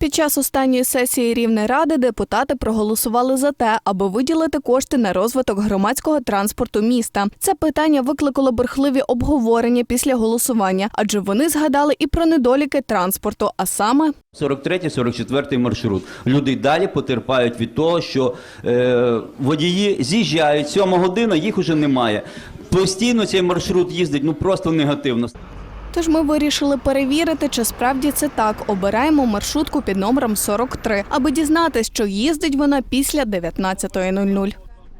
Під час останньої сесії Рівнеради депутати проголосували за те, аби виділити кошти на розвиток громадського транспорту міста. Це питання викликало бурхливі обговорення після голосування, адже вони згадали і про недоліки транспорту, а саме 43-44 маршрут. Люди далі потерпають від того, що е, водії з'їжджають, 7 година, їх уже немає. Постійно цей маршрут їздить ну просто негативно. Тож ми вирішили перевірити, чи справді це так. Обираємо маршрутку під номером 43, аби дізнатись, що їздить вона після 19.00.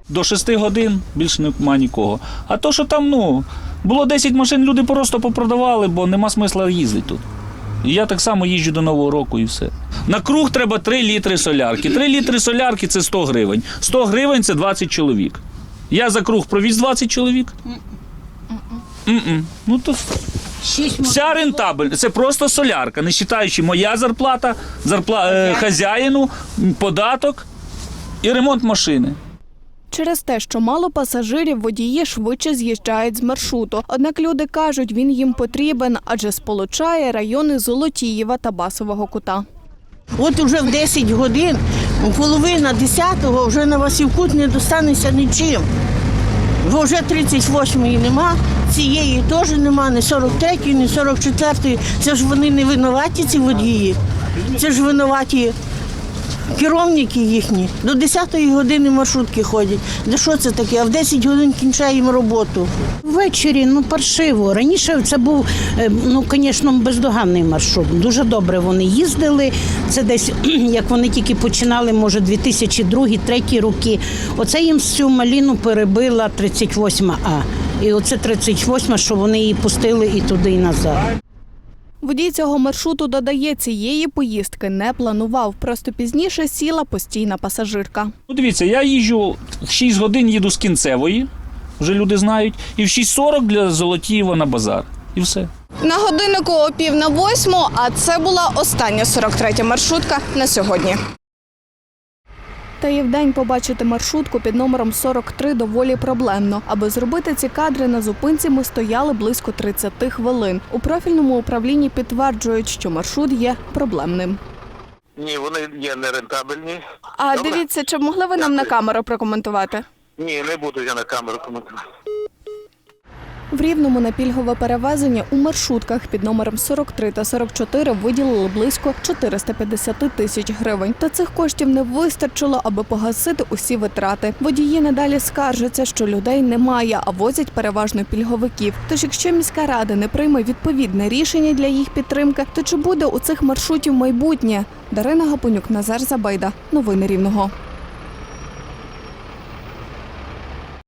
До 6 годин більше нема нікого. А то, що там, ну, було 10 машин, люди просто попродавали, бо нема смисла їздити тут. І я так само їжджу до Нового року і все. На круг треба 3 літри солярки. 3 літри солярки це 100 гривень. 100 гривень це 20 чоловік. Я за круг провіз 20 чоловік. М-м. Ну то вся рентабель. Це просто солярка, не вважаючи моя зарплата, зарпла... е, хазяїну, податок і ремонт машини. Через те, що мало пасажирів, водії швидше з'їжджають з маршруту. Однак люди кажуть, він їм потрібен, адже сполучає райони Золотієва та Басового кута. От уже в 10 годин, половина 10-го вже на Васівкут не достанеться нічим. Бо вже 38-ї нема, цієї теж нема, не 43-ї, не 44-ї. Це ж вони не винуваті, ці водії. Це ж винуваті керівники їхні. До 10-ї години маршрутки ходять. Де що це таке? А в 10 годин кінчаємо роботу. Ввечері ну паршиво. Раніше це був е, ну, звісно, бездоганний маршрут. Дуже добре вони їздили. Це десь як вони тільки починали, може, 2002-2003 роки. Оце їм всю маліну перебила 38 А. І оце 38, що вони її пустили і туди, і назад. Водій цього маршруту додає, цієї поїздки не планував. Просто пізніше сіла постійна пасажирка. Ну, дивіться, я їжджу в 6 годин їду з кінцевої, вже люди знають, і в 6.40 для Золотієва на базар. І все. На годиннику о пів на восьму, а це була остання 43-я маршрутка на сьогодні. Та і вдень побачити маршрутку під номером 43 доволі проблемно. Аби зробити ці кадри на зупинці, ми стояли близько 30 хвилин. У профільному управлінні підтверджують, що маршрут є проблемним. Ні, вони є нерентабельні. А Добре. дивіться, чи могли ви нам на камеру прокоментувати? Ні, не буду я на камеру коментувати. В Рівному на пільгове перевезення у маршрутках під номером 43 та 44 виділили близько 450 тисяч гривень. Та цих коштів не вистачило, аби погасити усі витрати. Водії надалі скаржаться, що людей немає, а возять переважно пільговиків. Тож, якщо міська рада не прийме відповідне рішення для їх підтримки, то чи буде у цих маршрутів майбутнє? Дарина Гапонюк, Назар Забайда. Новини Рівного.